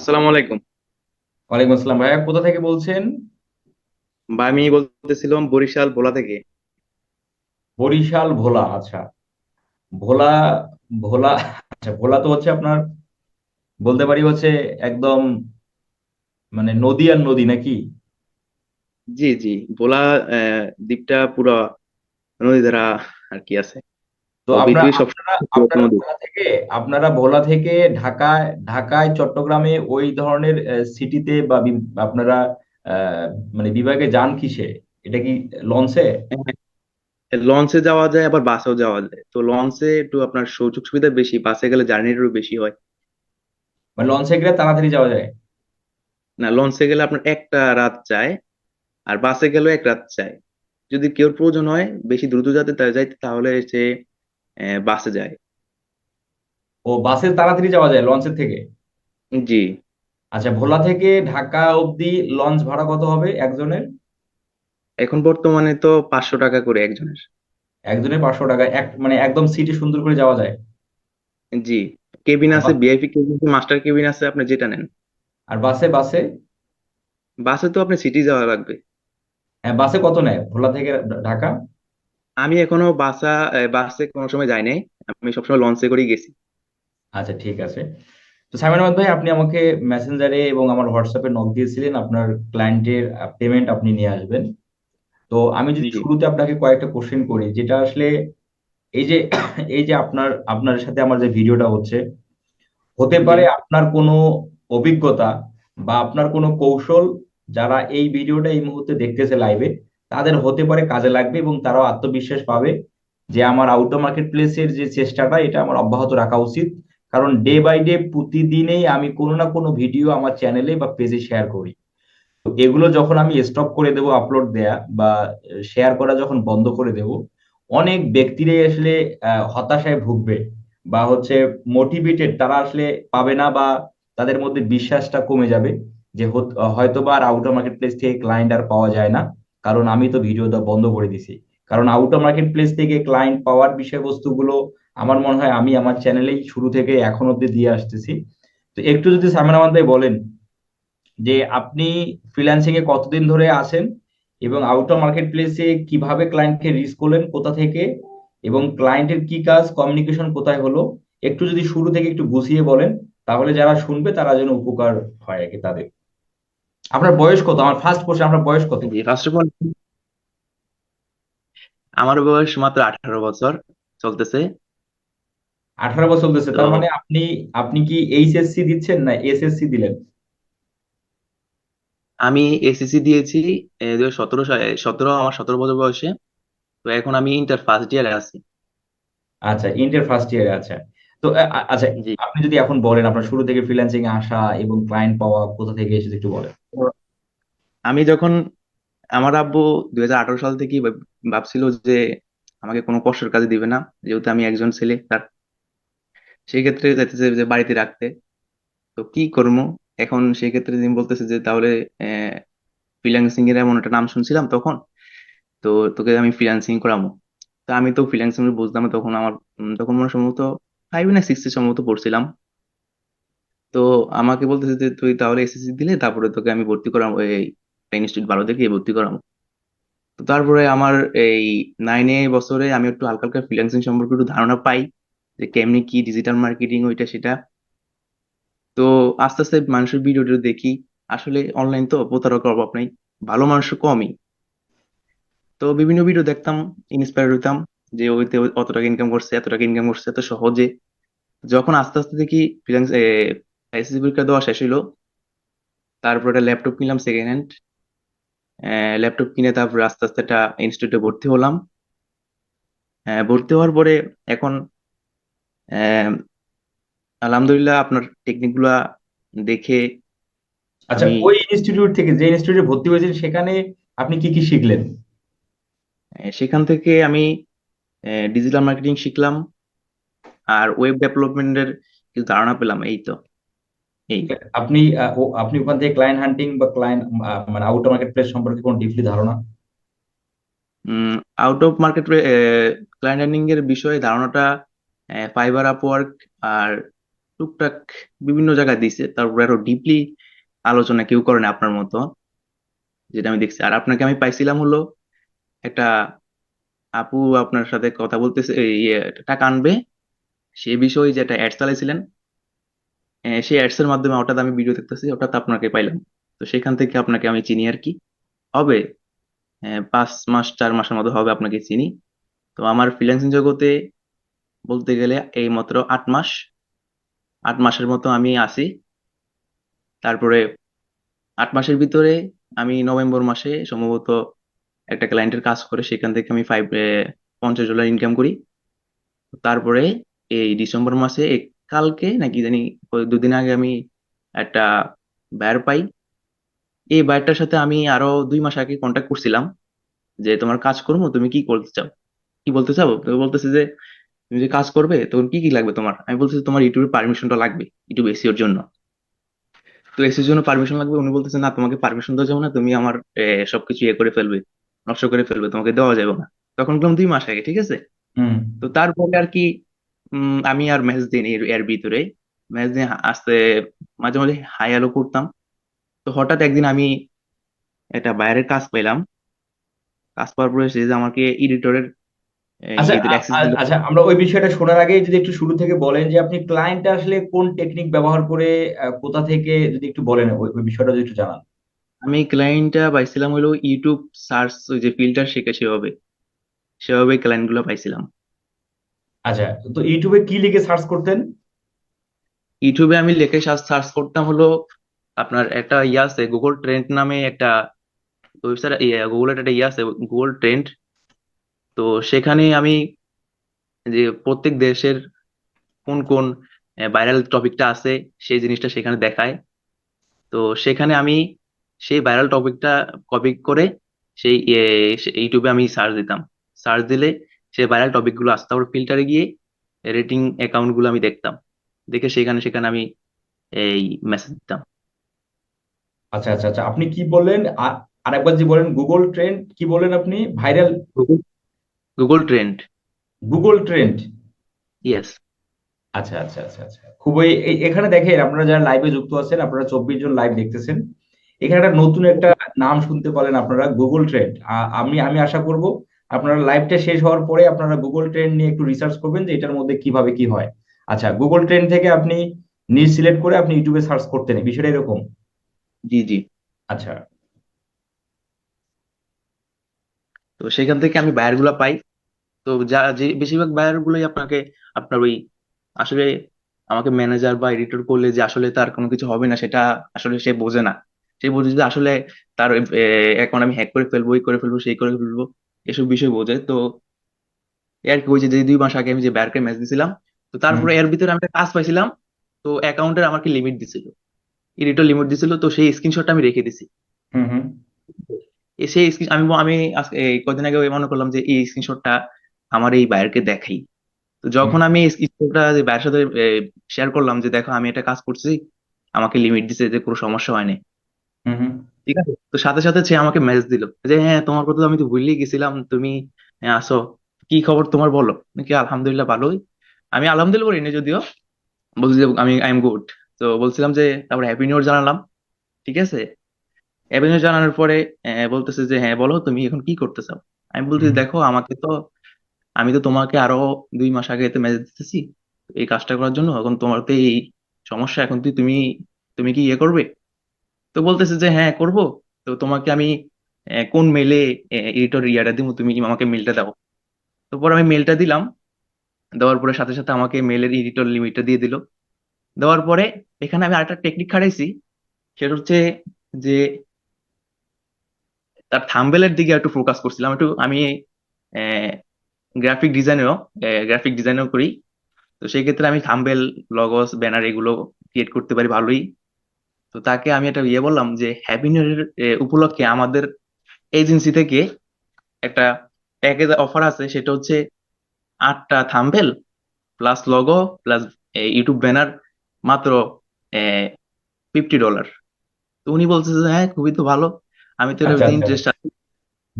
আসসালামু আলাইকুম। ওয়ালাইকুম আসসালাম ভাইয়া কোথা থেকে বলছেন? বা আমি বলতেছিলাম বরিশাল ভোলা থেকে। বরিশাল ভোলা আচ্ছা। ভোলা ভোলা আচ্ছা ভোলা তো হচ্ছে আপনার বলতে পারি হচ্ছে একদম মানে নদী আর নদী নাকি? জি জি ভোলা আহ, দ্বীপটা পুরো নদী দ্বারা আর কি আছে। তো আপনারা ভোলা থেকে আপনারা ভোলা থেকে ঢাকায় ঢাকায় চট্টগ্রামে ওই ধরনের সিটিতে বা আপনারা মানে বিভাগে যান কিসে? এটা কি লঞ্চে লঞ্চে যাওয়া যায় আবার বাসেও যাওয়া যায়। তো লঞ্চে একটু আপনার সুযোগ সুবিধা বেশি বাসে গেলে জার্নিটাও বেশি হয়। মানে লঞ্চে গেলে তাড়াতাড়ি যাওয়া যায়? না লঞ্চে গেলে আপনার একটা রাত যায় আর বাসে গেলেও এক রাত যায়। যদি কেউ প্রয়োজন হয় বেশি দ্রুত যাতে যাইতে তাহলে সে বাসে যায়। ও বাসে তাড়াতাড়ি যাওয়া যায় লঞ্চের থেকে? জি। আচ্ছা ভোলা থেকে ঢাকা অবধি লঞ্চ ভাড়া কত হবে একজনের? এখন বর্তমানে তো পাঁচশো টাকা করে একজনের। একজনের পাঁচশো টাকা এক মানে একদম সিটি সুন্দর করে যাওয়া যায়? জি। কেবিন আছে ভিআইপি কেবিন আছে মাস্টার কেবিন আছে আপনি যেটা নেন। আর বাসে বাসে? বাসে তো আপনি সিটি যাওয়া লাগবে। হ্যাঁ বাসে কত নেয়? ভোলা থেকে ঢাকা? আমি এখনও বাসা আহ, বাসে কোনো সময় যাই নাই। আমি সবসময় লঞ্চে করেই গেছি। আচ্ছা ঠিক আছে। তো সাইমান আহমেদ ভাই আপনি আমাকে মেসেঞ্জারে এবং আমার হোয়াটসঅ্যাপে নক দিয়েছিলেন। আপনার ক্লায়েন্টের পেমেন্ট আপনি নিয়ে আসবেন। তো আমি যদি জি। শুরুতে আপনাকে কয়েকটা কোশ্চেন করি যেটা আসলে এই যে এই যে আপনার আপনার সাথে আমার যে ভিডিওটা হচ্ছে হতে জি। পারে আপনার কোনো অভিজ্ঞতা বা আপনার কোনো কৌশল যারা এই ভিডিওটা এই মুহূর্তে দেখতেছে লাইভে তাদের হতে পারে, কাজে লাগবে এবং তারাও আত্মবিশ্বাস পাবে যে আমার আউটো মার্কেট প্লেসের যে চেষ্টাটা, এটা আমার অব্যাহত রাখা উচিত। কারণ ডে বাই ডে প্রতিদিনেই আমি কোনো না কোনো ভিডিও আমার চ্যানেলে বা পেজে শেয়ার করি। এগুলো যখন আমি স্টপ করে দেব আপলোড দেয়া বা শেয়ার করা যখন বন্ধ করে দেব, অনেক ব্যক্তিরাই আসলে হতাশায় ভুগবে বা হচ্ছে মোটিভেটেড তারা আসলে পাবে না বা তাদের মধ্যে বিশ্বাসটা কমে যাবে যে হয়তো বা আর আউটার মার্কেট প্লেস থেকে ক্লায়েন্ট আর পাওয়া যায় না। কারণ আমি তো ভিডিও বন্ধ করে দিছি। কারণ আউটার মার্কেট প্লেস থেকে ক্লায়েন্ট পাওয়ার বিষয়বস্তুগুলো আমার মনে হয় আমি আমার চ্যানেলেই শুরু থেকে এখন অব্দি দিয়ে আসতেছি। তো একটু যদি সামিন ভাই বলেন যে আপনি ফ্রিল্যান্সিং এ কতদিন ধরে আছেন এবং আউটার মার্কেট প্লেসে কীভাবে ক্লায়েন্টকে রিচ করলেন, কোথা থেকে এবং ক্লায়েন্টের কি কাজ কমিউনিকেশন কোথায় হলো, একটু যদি শুরু থেকে একটু গুছিয়ে বলেন, তাহলে যারা শুনবে তারা যেন উপকার হয় আর কি তাদের। আপনার বয়স কত? আমার ফার্স্ট কোশ্চেন আপনার বয়স কত? জি ফার্স্ট অফ অল আমার বয়স মাত্র আঠারো বছর চলতেছে। আঠারো বছর চলতেছে তো তার মানে আপনি আপনি কি এইচএসসি দিচ্ছেন না এসএসসি দিলেন? আমি এসএসসি দিয়েছি দুই হাজার সতেরো সালে সতেরো আমার সতেরো বছর বয়সে। তো এখন আমি ইন্টার ফার্স্ট ইয়ারে আছি। আচ্ছা ইন্টার ফার্স্ট ইয়ারে আচ্ছা। তো আচ্ছা আপনি যদি এখন বলেন আপনার শুরু থেকে ফ্রিল্যান্সিং আসা এবং ক্লায়েন্ট পাওয়া কোথা থেকে এসেছে একটু বলেন। আমি যখন, আমার আব্বু দুই হাজার আঠারো সাল থেকে ভাবছিল যে আমাকে কোনো কষ্টের কাজে দিবে না, যেহেতু আমি একজন ছেলে, তার সেই ক্ষেত্রে চাইতেছে যে বাড়িতে রাখতে। তো কি করব? এখন সেই ক্ষেত্রে তিনি বলতেছে যে তাহলে ফ্রিল্যান্সিং এর এমন একটা নাম শুনছিলাম তখন, তো তোকে আমি ফ্রিল্যান্সিং করাবো। তা আমি তো ফ্রিল্যান্সিং বুঝতাম তখন আমার তখন মনে সম্ভবত ফাইভ না সিক্সে সম্ভবত পড়ছিলাম। তো আমাকে বলতেছে যে, তুই তাহলে এসএসসি দিলে তারপরে তোকে আমি ভর্তি করাম, এই ইনস্টিটিউট ভালো দেখে ভর্তি করাম তো তারপরে আমার এই নাইনে বছরে আমি একটু হালকা হালকা ফ্রিল্যান্সিং সম্পর্কে একটু ধারণা পাই, যে কেমনি কি ডিজিটাল মার্কেটিং ওইটা সেটা। তো আস্তে আস্তে মানুষের ভিডিও দেখি। আসলে অনলাইন তো, প্রতারকের অভাব নাই। ভালো মানুষ কমই। তো বিভিন্ন ভিডিও দেখতাম ইন্সপায়ার হইতাম। যে ওইতে অত টাকা ইনকাম করছে এত টাকা ইনকাম করছে এত সহজে। যখন আস্তে আস্তে দেখি ফ্রিল্যান্স এসএসসি পরীক্ষা দেওয়া শেষ হইল তারপর একটা ল্যাপটপ কিনলাম সেকেন্ড হ্যান্ড ল্যাপটপ কিনে তারপর আস্তে আস্তে একটা ইনস্টিটিউটে ভর্তি হলাম। ভর্তি হওয়ার পরে এখন আলহামদুলিল্লাহ আপনার টেকনিকগুলা দেখে আচ্ছা ওই ইনস্টিটিউট থেকে যে ইনস্টিটিউটে ভর্তি হয়েছেন সেখানে আপনি কি কি শিখলেন? সেখান থেকে আমি ডিজিটাল মার্কেটিং শিখলাম আর ওয়েব ডেভেলপমেন্টের কিছু ধারণা পেলাম এই তো। এই। আপনি আপনি ওখান থেকে ক্লায়েন্ট হান্টিং বা ক্লায়েন্ট মানে আউট অফ মার্কেট প্লেস সম্পর্কে কোনো ডিপলি ধারণা? Out of market client earning এর বিষয়ে ধারণাটা ফাইবার আপওয়ার্ক আর টুকটাক বিভিন্ন জায়গায় দিছে। তারপরে আরও ডিপলি আলোচনা কেউ করে না আপনার মতো যেটা আমি দেখছি। আর আপনাকে আমি পাইছিলাম হলো একটা আপু আপনার সাথে কথা বলতেছে ইয়ে, টাকা আনবে। সে বিষয়ে যেটা অ্যাড চালাইছিলেন সেই অ্যাডস এর মাধ্যমে ওটাতে আমি ভিডিও দেখতেছি ওটাতে আপনাকে পাইলাম। তো সেখান থেকে আপনাকে আমি চিনি আর কি। হবে পাঁচ মাস চার মাসের মতো হবে আপনাকে চিনি। তো আমার ফ্রিল্যান্সিং জগতে বলতে গেলে এই মাত্র আট মাস। আট মাসের মতো আমি আছি। তারপরে আট মাসের ভিতরে আমি নভেম্বর মাসে সম্ভবত একটা ক্লায়েন্টের কাজ করে, সেখান থেকে আমি ফাইভ পঞ্চাশ ডলার ইনকাম করি। তারপরে এই ডিসেম্বর মাসে কালকে নাকি জানি দুদিন আগে আমি একটা বায়ার পাই। এই বায়ারটার সাথে আমি আরও দুই মাস আগে কন্ট্যাক্ট করছিলাম যে, তোমার কাজ করব, তুমি কি করতে চাও? কি বলতে চাও? তুমি বলতেছে যে, তুমি যে কাজ করবে, তখন কি কি লাগবে তোমার? আমি বলতেছি, তোমার ইউটিউবের পারমিশনটা লাগবে ইউটিউব এসিওর জন্য। তো এসির জন্য পারমিশন লাগবে, উনি বলতেছে, না, তোমাকে পারমিশন দেওয়া যাবে না, তুমি আমার সবকিছু ইয়ে করে ফেলবে। নষ্ট করে ফেলবে তোমাকে দেওয়া যাবে না। তখন গেলাম দুই মাস আগে ঠিক আছে? হুম। তো তারপরে আর কি আমি আর ম্যাচ দিই এর ভিতরে ম্যাচ দিয়ে আসতে মাঝে মাঝে হাই আলো করতাম। তো হঠাৎ একদিন আমি একটা বাইরের কাজ পেলাম। কাজ পাওয়ার পরে সে যে আমাকে এডিটরের আচ্ছা আচ্ছা আমরা ওই বিষয়টা শোনার আগে যদি একটু শুরু থেকে বলেন যে আপনি ক্লায়েন্টটা আসলে কোন টেকনিক ব্যবহার করে কোথা থেকে যদি একটু বলেন ওই ওই বিষয়টা যদি একটু জানান। আমি ক্লায়েন্টটা পাইছিলাম হলো ইউটিউব সার্চ ওই যে ফিল্টার শেখে সেভাবে সেভাবে ক্লায়েন্টগুলো পাইছিলাম। আচ্ছা তো ইউটিউবে কি লিখে সার্চ করতেন? ইউটিউবে আমি লিখে সার্চ করতাম হলো আপনার একটা ইয়ে আছে গুগল ট্রেন্ড নামে একটা ওয়েবসাইট গুগলের একটা ইয়ে আছে গুগল ট্রেন্ড তো সেখানে আমি যে প্রত্যেক দেশের কোন কোন ভাইরাল টপিকটা আছে সেই জিনিসটা সেখানে দেখায়। তো সেখানে আমি সেই ভাইরাল টপিকটা কপি করে সেই ইউটিউবে আমি সার্চ দিতাম। সার্চ দিলে সেই ভাইরাল টপিকগুলো আসতো তারপর ফিল্টারে গিয়ে রেটিং অ্যাকাউন্টগুলো আমি দেখতাম। দেখে সেখানে সেখানে আমি এই মেসেজ দিতাম। আচ্ছা আচ্ছা আচ্ছা আপনি কি বললেন? আর আরেকবার যে বলেন গুগল ট্রেন্ড কি বলেন আপনি? Viral Google trend Google trend yes আচ্ছা আচ্ছা আচ্ছা আচ্ছা। খুবই এখানে দেখেন আপনারা যারা লাইভে যুক্ত আছেন আপনারা চব্বিশ জন লাইভ দেখতেছেন। এখানে একটা নতুন একটা নাম শুনতে পারেন আপনারা গুগল ট্রেন্ড আমি আমি আশা করব আপনারা লাইভটা শেষ হওয়ার পরে আপনারা গুগল ট্রেন্ড নিয়ে একটু রিসার্চ করবেন যে এটার মধ্যে কীভাবে কি হয়। আচ্ছা গুগল ট্রেন্ড থেকে আপনি নিজ সিলেক্ট করে আপনি ইউটিউবে সার্চ করতেন বিষয়টা এরকম? জি জি। আচ্ছা। তো সেখান থেকে আমি বায়ারগুলা পাই। তো যা যে বেশিরভাগ বায়ার গুলোই আপনাকে আপনার ওই আসলে আমাকে ম্যানেজার বা এডিটর করলে যে আসলে তার কোনো কিছু হবে না সেটা আসলে সে বোঝে না। সে বোঝে আসলে তার অ্যাকাউন্ট আমি হ্যাক করে ফেলব এই করে ফেলব সেই করে ফেলব এসব বিষয় বোঝে তো এর কি ওই যে দুই মাস আগে আমি যে বায়ারকে ম্যাচ দিছিলাম তো তারপরে এর ভিতরে আমি কাজ পাইছিলাম তো অ্যাকাউন্টের আমাকে লিমিট দিছিল। এডিটর লিমিট দিছিল তো সেই স্ক্রিনশটটা আমি রেখে দিছি। হুম হুম। সেই আমি আমি কদিন আগে মনে করলাম যে এই স্ক্রিনশটটা আমার এই বায়ারকে দেখাই। তো যখন আমি এই স্ক্রিনশটটা যে বায়ের সাথে শেয়ার করলাম যে দেখো আমি এটা কাজ করছি আমাকে লিমিট দিছে যে কোনো সমস্যা হয়নি হুম হুম। ঠিক আছে? তো সাথে সাথে সে আমাকে মেসেজ দিল যে হ্যাঁ তোমার কথা তো আমি তো ভুলেই গেছিলাম তুমি হ্যাঁ, আসো। কি খবর তোমার বলো? নাকি আলহামদুলিল্লাহ ভালোই? আমি আলহামদুলিল্লাহ বলিনি যদিও। বলছি যে আমি আই এম গুড তো বলছিলাম যে তারপর হ্যাপি নিউ ইয়ার জানালাম। ঠিক আছে? হ্যাপি নিউ ইয়ার জানানোর পরে বলতেছে যে হ্যাঁ বলো তুমি এখন কি করতে চাও? আমি হুম। দেখো আমাকে তো আমি তো তোমাকে আরও দুই মাস আগে এতে মেসেজ দিতেছি। এই কাজটা করার জন্য এখন তোমার তো এই সমস্যা এখন তুই তুমি তুমি কি ইয়ে করবে? তো বলতেছে যে হ্যাঁ করব। তো তোমাকে আমি কোন মেলে এডিটর ইয়াটা দিব? তুমি আমাকে মেলটা দাও? তো পরে আমি মেলটা দিলাম। দেওয়ার পরে সাথে সাথে আমাকে মেলের এডিটর লিমিটটা দিয়ে দিল। দেওয়ার পরে এখানে আমি আরেকটা টেকনিক খাটাইছি। সেটা হচ্ছে যে, তার থাম্বেলের দিকে একটু ফোকাস করছিলাম। একটু আমি গ্রাফিক ডিজাইনেও গ্রাফিক ডিজাইনও করি। তো সেই ক্ষেত্রে আমি থাম্বেল লগস ব্যানার এগুলো ক্রিয়েট করতে পারি ভালোই। তো তাকে আমি একটা ইয়ে বললাম যে হ্যাপি নিউ ইয়ার উপলক্ষে আমাদের এজেন্সি থেকে একটা প্যাকেজ অফার আছে সেটা হচ্ছে আটটা thumbnail plus logo plus YouTube banner মাত্র ফিফটি ডলার তো উনি বলছে যে হ্যাঁ খুবই তো ভালো। আমি তো আচ্ছা এটা আচ্ছা। ইন্টারেস্ট আছে।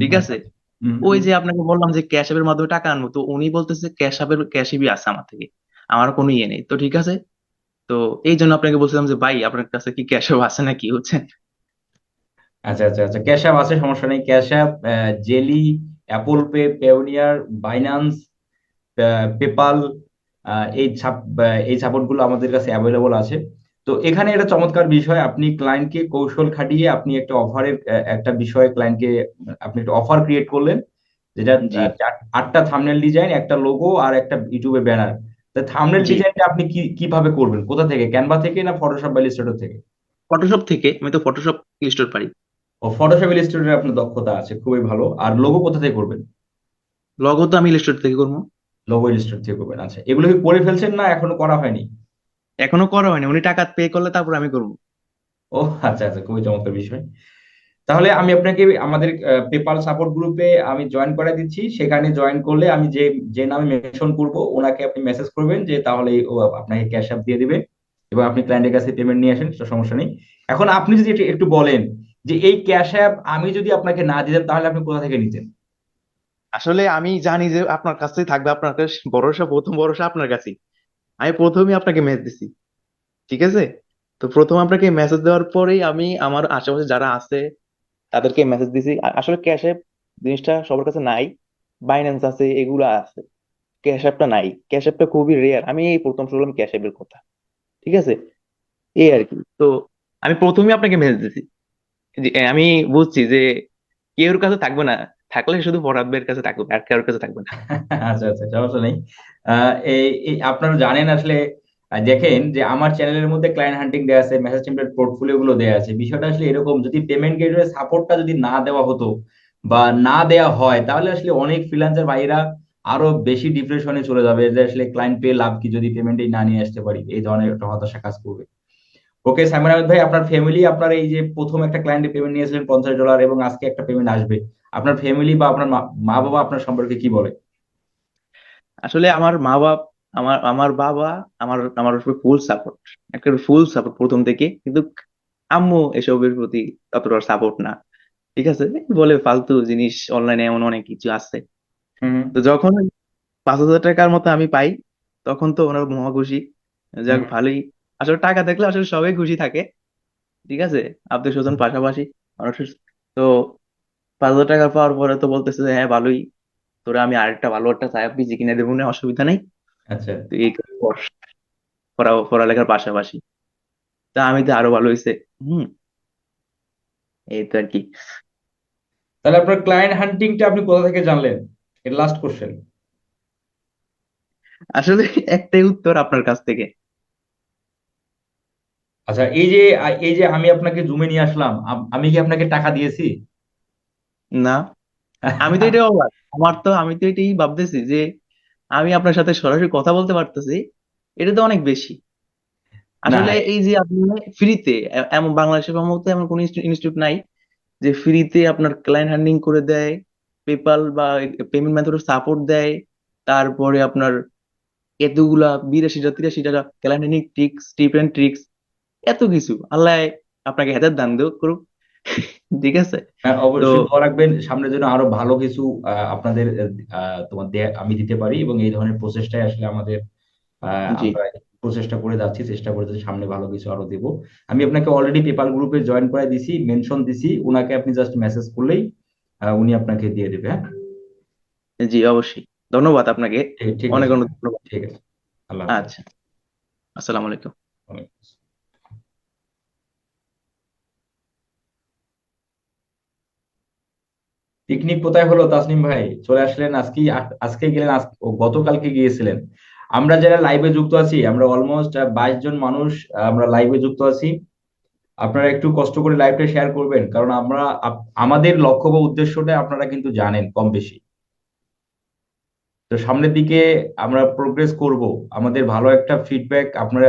ঠিক আচ্ছা আছে? আচ্ছা ওই যে আপনাকে বললাম যে ক্যাশ অ্যাপের মাধ্যমে টাকা আনব। তো উনি বলতেছে ক্যাশ অ্যাপের ক্যাশ আছে আমার থেকে। আমার কোনো ইয়ে নেই। তো ঠিক আছে তো এই জন্য আপনাকে বলছিলাম যে ভাই আপনার কাছে কি ক্যাশ অ্যাপ আছে নাকি? বুঝছেন আচ্ছা আচ্ছা আচ্ছা। ক্যাশ অ্যাপ আছে সমস্যা নেই। Cash App jelly Apple Pay Payoneer Binance PayPal এই আহ, এই সাপোর্টগুলো আমাদের কাছে অ্যাভেলেবল আছে। তো এখানে এটা চমৎকার বিষয় আপনি ক্লায়েন্টকে কৌশল খাটিয়ে আপনি একটা অফারের একটা বিষয়ে ক্লায়েন্টকে আপনি একটা অফার ক্রিয়েট করলেন। যেটা আটটা থামনেল ডিজাইন একটা লোগো আর একটা ইউটিউবে ব্যানার থাম্বনেল ডিজাইনটা আপনি কি কীভাবে করবেন? কোথা থেকে? ক্যানভা থেকে না ফটোশপ বা ইলাস্ট্রেটর থেকে? ফটোশপ থেকে। আমি তো ফটোশপ ইনস্টল পারি। ও ফটোশপ ইলাস্ট্রেটরে আপনার দক্ষতা আছে খুবই ভালো। আর লোগো কোথা থেকে করবেন? লগো তো আমি ইনস্টল থেকে করব। লোগো ইলাস্ট্রেটর থেকে করবেন আচ্ছা। এগুলো কি করে ফেলছেন না এখনও করা হয়নি? এখনও করা হয়নি। উনি টাকা পে করলে তারপর আমি করব। ও আচ্ছা আচ্ছা খুবই চমৎকার বিষয়। তাহলে আমি আপনাকে আমাদের পেপাল সাপোর্ট গ্রুপে আমি জয়েন করে দিচ্ছি। সেখানে জয়েন করলে আমি যে যে নামে মেনশন করব, ওনাকে আপনি মেসেজ করবেন যে তাহলে ও আপনাকে ক্যাশ অ্যাপ দিয়ে দিবে এবং আপনি ক্লায়েন্টের কাছে পেমেন্ট নিয়ে আসেন, সেটা সমস্যা নেই। এখন আপনি যদি একটু- বলেন যে এই ক্যাশ অ্যাপ আমি যদি আপনাকে না দিতাম, তাহলে আপনি কোথা থেকে নিতেন? আসলে আমি জানি যে আপনার কাছেই থাকবে, আপনার কাছে ভরসা, প্রথম ভরসা আপনার কাছেই। আমি প্রথমেই আপনাকে মেসেজ দিছি, ঠিক আছে? তো প্রথম আপনাকে মেসেজ দেওয়ার পরেই আমি আমার আশেপাশে যারা আছে তাদেরকে মেসেজ দিছি। আসলে ক্যাশ অ্যাপ জিনিসটা সবার কাছে নাই বাইন্যান্স আছে, এগুলো আছে। ক্যাশ অ্যাপটা নাই। ক্যাশ অ্যাপটা খুবই রেয়ার আমি এই প্রথম শুনলাম ক্যাশ অ্যাপের কথা। ঠিক আছে? এই আর কি। তো আমি প্রথমেই আপনাকে মেসেজ দিছি আমি বুঝছি যে, কেউর কাছে থাকবে না। থাকলে শুধু ভাইয়ের কাছে থাকবে আর কারোর কাছে থাকবে না। আচ্ছা আচ্ছা সমস্যা নেই। এই আপনারা জানেন আসলে দেখেন যে আমার চ্যানেলের মধ্যে ক্লায়েন্ট হান্টিং দেওয়া আছে মেসেজ টেমপ্লেট পোর্টফোলিও গুলো দেওয়া আছে। বিষয়টা আসলে এরকম, যদি পেমেন্ট গেটওয়ে সাপোর্টটা যদি না দেওয়া হতো বা না দেওয়া হয়, তাহলে আসলে অনেক ফ্রিল্যান্সার ভাইরা আরও বেশি ডিপ্রেশনে চলে যাবে যে আসলে ক্লায়েন্ট পেয়ে লাভ কি যদি পেমেন্টই না নিয়ে আসতে পারি। এই ধরনের একটা হতাশা কাজ করবে। ওকে সাইমন আহমেদ ভাই, আপনার ফ্যামিলি আপনার এই যে প্রথম একটা ক্লায়েন্টের পেমেন্ট নিয়েছিলেন পঞ্চাশ ডলার এবং আজকে একটা পেমেন্ট আসবে। আপনার ফ্যামিলি বা আপনার মা বাবা আপনার সম্পর্কে কি বলে? আসলে আমার মা বাপ আমার আমার বাবা আমার আমার ফুল সাপোর্ট একটা ফুল সাপোর্ট প্রথম থেকে। কিন্তু আম্মু এসবের প্রতি ততটা সাপোর্ট না। ঠিক আছে? বলে ফালতু জিনিস অনলাইনে এমন অনেক কিছু আছে। তো যখন পাঁচ হাজার টাকার মতো আমি পাই তখন তো ওনার মহা খুশি। যাক ভালোই। আসলে টাকা দেখলে আসলে সবাই খুশি থাকে। ঠিক আছে? আত্মীয় স্বজন পাশাপাশি। তো পাঁচ হাজার টাকা পাওয়ার পরে তো বলতেছে যে হ্যাঁ ভালোই। তোরা আমি আরেকটা ভালো একটা চায়া পিজি কিনে দেবো না অসুবিধা নেই। আচ্ছা তুই এই পড়া পড়ালেখার পাশাপাশি। তা আমি তো আরও ভালো হয়েছে হুম এই তো আর কি। তাহলে আপনার ক্লায়েন্ট হান্টিংটা আপনি কোথা থেকে জানলেন? এর লাস্ট কোশ্চেন আসলে একটাই উত্তর আপনার কাছ থেকে। আচ্ছা এই যে এই যে আমি আপনাকে জুমে নিয়ে আসলাম আমি কি আপনাকে টাকা দিয়েছি? না। আমি তো এটাই অবাক। আমার তো আমি তো এটাই ভাবতেছি যে আমি আপনার সাথে সরাসরি কথা বলতে পারতেছি এটা তো অনেক বেশি। আসলে এই যে আপনি ফ্রিতে এমন বাংলাদেশের মতো এমন কোন ইনস্টিটিউট নাই যে ফ্রিতে আপনার ক্লায়েন্ট হ্যান্ডলিং করে দেয় পেপাল বা পেমেন্ট মেথডের সাপোর্ট দেয় তারপরে আপনার এতগুলা বিরাশিটা তিরাশিটা client handling tricks tip and tricks এত কিছু। আল্লাহ আপনাকে হেদার দান দেও করুক। ঠিক আছে? হ্যাঁ, তো অবশ্যই দোয়া রাখবেন সামনের জন্য আরও ভালো কিছু আপনাদের তোমার আমি দিতে পারি এবং এই ধরনের প্রচেষ্টায় আসলে আমাদের প্রচেষ্টা করে যাচ্ছি চেষ্টা করে যাচ্ছি সামনে ভালো কিছু আরও দেব। আমি আপনাকে অলরেডি পেপাল গ্রুপে জয়েন করে দিছি মেনশন দিছি ওনাকে আপনি জাস্ট মেসেজ করলেই উনি আপনাকে দিয়ে দেবে হ্যাঁ? জি অবশ্যই। ধন্যবাদ আপনাকে। অনেক অনেক ধন্যবাদ। ঠিক আছে। আল্লাহ আচ্ছা। আসসালামু আলাইকুম ওয়ালাইকুম আসসালাম। পিকনিক কোথায় হলো তাসনিম ভাই? চলে আসলেন আজকে আজকে গেলেন গতকালকে গিয়েছিলেন। আমরা যারা লাইভে যুক্ত আছি, আমরা অলমোস্ট বাইশ জন মানুষ আমরা লাইভে যুক্ত আছি। আপনারা একটু কষ্ট করে লাইভটা শেয়ার করবেন, কারণ আমরা আমাদের লক্ষ্য বা উদ্দেশ্যটা আপনারা কিন্তু জানেন কম বেশি। তো সামনের দিকে আমরা প্রোগ্রেস করব। আমাদের ভালো একটা ফিডব্যাক আপনারা